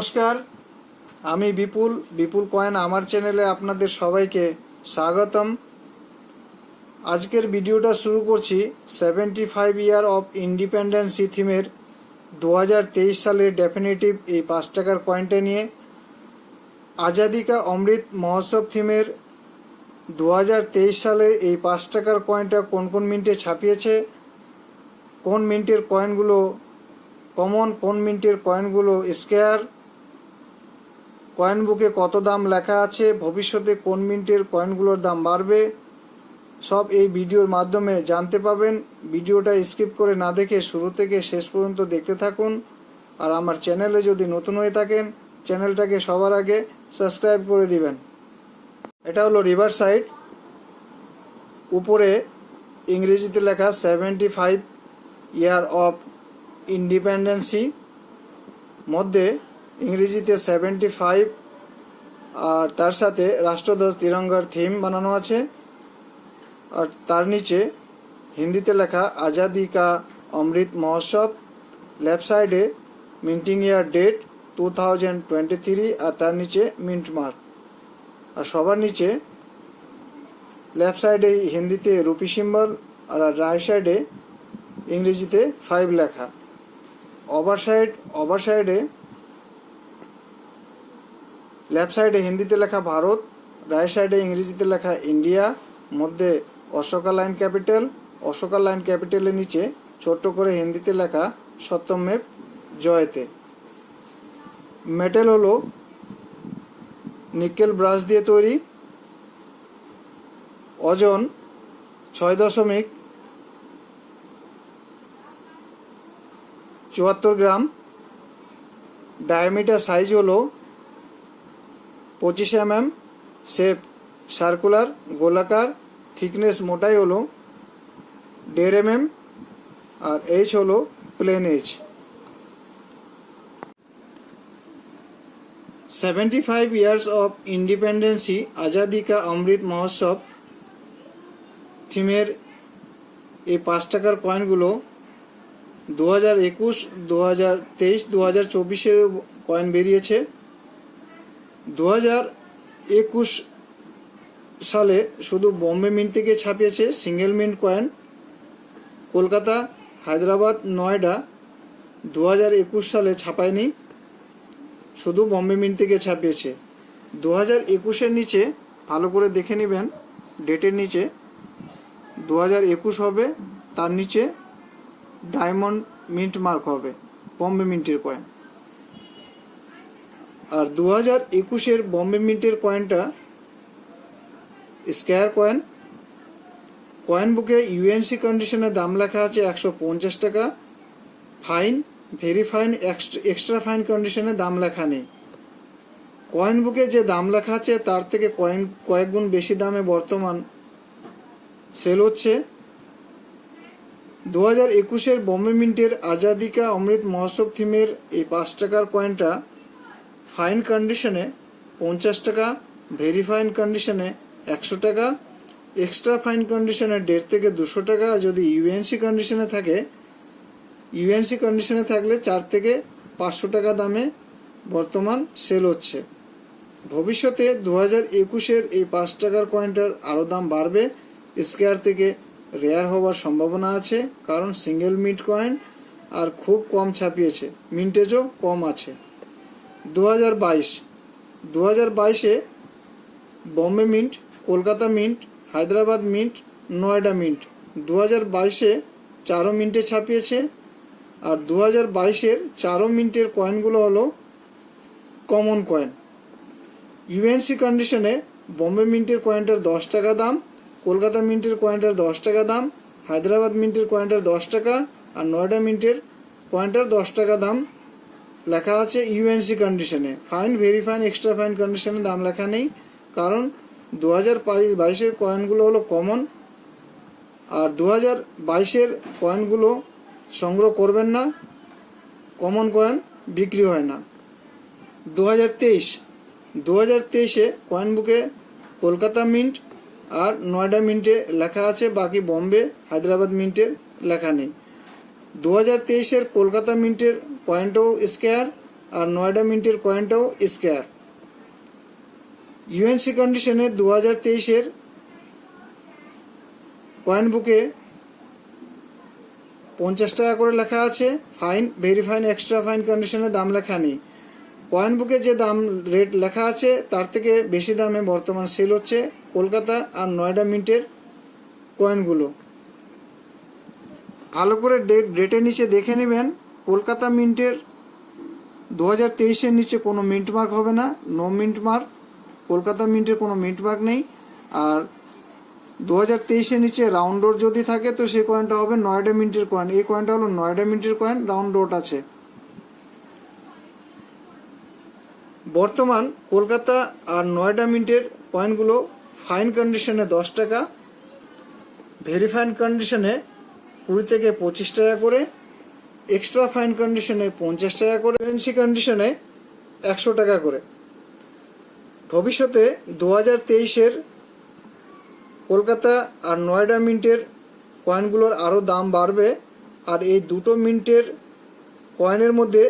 নমস্কার। আমি বিপুল বিপুল কয়েন আমার চ্যানেলে আপনাদের সবাইকে স্বাগতম। আজকের ভিডিওটা শুরু করছি seventy five year of independence থিমের দু তেইশ সালের ডেফিনেটিভ এই পাঁচ টাকার কয়েনটা নিয়ে। আজাদি কা অমৃত মহোৎসব থিমের দু তেইশ সালে এই পাঁচ টাকার কয়েনটা কোন কোন মিন্টে ছাপিয়েছে? কোন মিন্টের কয়েনগুলো কমন কোন মিন্টের কয়েনগুলো স্কেয়ার কয়েন বুকে কত দাম লেখা আছে, ভবিষ্যতে কোন মিন্টের কয়েনগুলোর দাম বাড়বে, সব এই ভিডিওর মাধ্যমে জানতে পাবেন। ভিডিওটা স্কিপ করে না দেখে শুরু থেকে শেষ পর্যন্ত দেখতে থাকুন। আর আমার চ্যানেলে যদি নতুন হয়ে থাকেন, চ্যানেলটাকে সবার আগে সাবস্ক্রাইব করে দিবেন। এটা হলো রিভার সাইড। উপরে ইংরেজিতে লেখা seventy five year of independence মধ্যে ইংরেজিতে সেভেন্টি ফাইভ আর তার সাথে রাষ্ট্রধ্বজ তিরঙ্গার থিম বানানো আছে। আর তার নিচে হিন্দিতে লেখা, আজাদি কা অমৃত মহোৎসব লেফট সাইডে minting year date two thousand twenty three আর তার নিচে মিন্ট মার্ক আর সবার নিচে লেফট সাইডে হিন্দিতে রুপি সিম্বল, আর রাইট সাইডে ইংরেজিতে ফাইভ লেখা। ওভার সাইড ওভার সাইডে লেফট সাইডে হিন্দিতে লেখা ভারত, রাইট সাইডে ইংরেজিতে লেখা ইন্ডিয়া, মধ্যে Ashoka lion capital, Ashoka lion ক্যাপিটালের নিচে ছোট্ট করে হিন্দিতে লেখা সত্যমেব জয়তে। মেটেল হলো নিকেল ব্রাশ দিয়ে তৈরি। ওজন ছয় দশমিক চুয়াত্তর গ্রাম। ডায়ামিটার সাইজ হলো পঁচিশ এম এম শেপ সার্কুলার গোলাকার থিকনেস মোটাই হলো দেড় এম এম আর এইচ হলো plain edge seventy five years of independence Azadi ka Amrit মহোৎসব থিমের এই পাঁচ টাকার কয়েনগুলো দু হাজার একুশ, দু হাজার তেইশ, দু হাজার চব্বিশের কয়েন বেরিয়েছে। দু একুশ সালে শুধু বম্বে মিন্ট থেকে ছাপিয়েছে single mint coin. Kolkata, Hyderabad, Noida দু হাজার একুশ সালে ছাপায়নি, শুধু বম্বে মিন্ট থেকে ছাপিয়েছে। দু হাজার একুশের নিচে ভালো করে দেখে নেবেন, ডেটের নিচে। দু হাজার একুশ হবে, তার নিচে ডায়মন্ড মিন্ট মার্ক হবে, বম্বে মিন্টের কয়েন। আর দু হাজার একুশের বম্বে মিন্টের কয়েনটা স্কোয়ার কয়েন কয়েন বুকে ইউএনসি কন্ডিশনে দাম লেখা আছে একশো পঞ্চাশ টাকা। Fine very fine extra fine কন্ডিশনে দাম লেখা নেই। কয়েন বুকে যে দাম লেখা আছে, তার থেকে কয়েন কয়েক গুণ বেশি দামে বর্তমান সেল হচ্ছে। দু হাজার একুশের বম্বে মিন্টের আজাদিকা অমৃত মহোৎসব থিমের এই পাঁচ টাকার কয়েনটা ফাইন কন্ডিশনে পঞ্চাশ টাকা, ভেরি ফাইন কন্ডিশনে একশো টাকা, এক্সট্রা ফাইন কন্ডিশনে দেড় থেকে দুশো টাকা, আর যদি ইউএনসি কন্ডিশনে থাকে, ইউএনসি কন্ডিশনে থাকলে চার থেকে পাঁচশো টাকা দামে বর্তমান সেল হচ্ছে। ভবিষ্যতে দু হাজার একুশের এই পাঁচ টাকার কয়েনটার আরও দাম বাড়বে, স্কেয়ার থেকে রেয়ার হওয়ার সম্ভাবনা আছে, কারণ সিঙ্গেল মিন্ট কয়েন আর খুব কম ছাপিয়েছে, মিন্টেজও কম আছে। দু হাজার বাইশ। দু হাজার বাইশে Bombay mint, Kolkata mint, Hyderabad mint, Noida mint. দু হাজার বাইশে চারো মিন্টে ছাপিয়েছে আর দু হাজার বাইশের চারো মিন্টের কয়েনগুলো হলো কমন কয়েন। ইউএনসি কন্ডিশনে বম্বে মিন্টের কয়েনটার দশ টাকা দাম, কলকাতা মিন্টের কয়েনটার দশ টাকা দাম, হায়দ্রাবাদ মিন্টের কয়েনটার দশ টাকা আর নয়ডা মিন্টের কয়েনটার দশ টাকা দাম লেখা আছে ইউএনসি কন্ডিশনে fine very fine extra fine কন্ডিশনে দাম লেখা নেই। কারণ দু হাজার বাইশের কয়েনগুলো হলো কমন আর দু হাজার বাইশের কয়েনগুলো সংগ্রহ করবেন না। কমন কয়েন বিক্রি হয় না। দু হাজার তেইশ। দু হাজার তেইশে কয়েন বুকে কলকাতা মিন্ট আর নয়ডা মিন্টে লেখা আছে, বাকি বম্বে, হায়দ্রাবাদ মিন্টের লেখা নেই। দু হাজার তেইশের কলকাতা মিন্টের পয়েন্টও স্কোয়ার আর নয়ডা মিন্টের কয়েনটাও স্কোয়ার ইউএনসি কন্ডিশনে দু হাজার তেইশের কয়েন বুকে পঞ্চাশ টাকা করে লেখা আছে। Fine very fine extra fine কন্ডিশনে দাম লেখা নেই। কয়েন বুকে যে দাম রেট লেখা আছে, তার থেকে বেশি দামে বর্তমান সেল হচ্ছে কলকাতা আর নয়ডা মিন্টের কয়েনগুলো ভালো করে ডেট ডেটের নিচে দেখে নেবেন। কলকাতা মিন্টের দু হাজার তেইশের নিচে কোনো মিন্ট মার্ক হবে না, নো মিন্ট মার্ক, কলকাতা মিন্টের কোনো মিন্ট মার্ক নেই। আর দু হাজার তেইশের নিচে রাউন্ড ডোর যদি থাকে, তো সেই কয়েনটা হবে নয়ডা মিন্টের কয়েন এই কয়েনটা হলো নয়ডা মিন্টের কয়েন রাউন্ড ডোট আছে। বর্তমান কলকাতা আর নয়ডা মিন্টের কয়েনগুলো ফাইন কন্ডিশনে দশ টাকা ভেরি ফাইন কন্ডিশনে কুড়ি থেকে পঁচিশ টাকা করে এক্সট্রা ফাইন কন্ডিশনে পঞ্চাশ টাকা করে এনসি কন্ডিশনে একশো টাকা করে। ভবিষ্যতে দু হাজার তেইশের কলকাতা আর নয়ডা মিন্টের কয়েনগুলোর আরও দাম বাড়বে, আর এই দুটো মিন্টের কয়েনের মধ্যে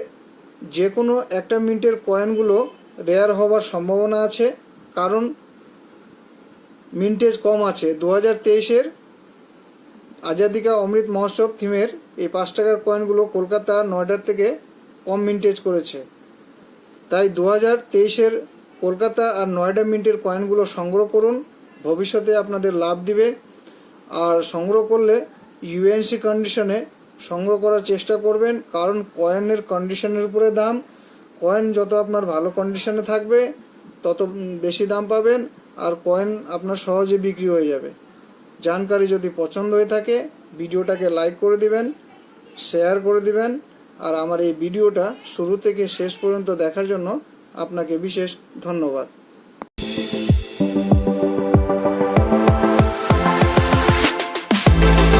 যে কোনো একটা মিন্টের কয়েনগুলো রেয়ার হওয়ার সম্ভাবনা আছে, কারণ মিন্টেজ কম আছে। দু হাজার তেইশের আজাদিকা অমৃত মহোৎসব থিমের এই পাঁচ টাকার কয়েনগুলো কলকাতা নয়ডার থেকে কম মিন্টেজ করেছে। তাই দু হাজার তেইশের কলকাতা আর নয়ডা মিন্টের কয়েনগুলো সংগ্রহ করুন, ভবিষ্যতে আপনাদের লাভ দিবে। আর সংগ্রহ করলে ইউএনসি কন্ডিশনে সংগ্রহ করার চেষ্টা করবেন, কারণ কয়েনের কন্ডিশনের উপরে দাম। কয়েন যত আপনার ভালো কন্ডিশনে থাকবে, তত বেশি দাম পাবেন, আর কয়েন আপনার সহজে বিক্রি হয়ে যাবে। জানকারি যদি পছন্দ হয়ে থাকে, ভিডিওটাকে লাইক করে দিবেন শেয়ার করে দিবেন, আর আমার এই ভিডিওটা শুরু থেকে শেষ পর্যন্ত দেখার জন্য আপনাকে বিশেষ ধন্যবাদ।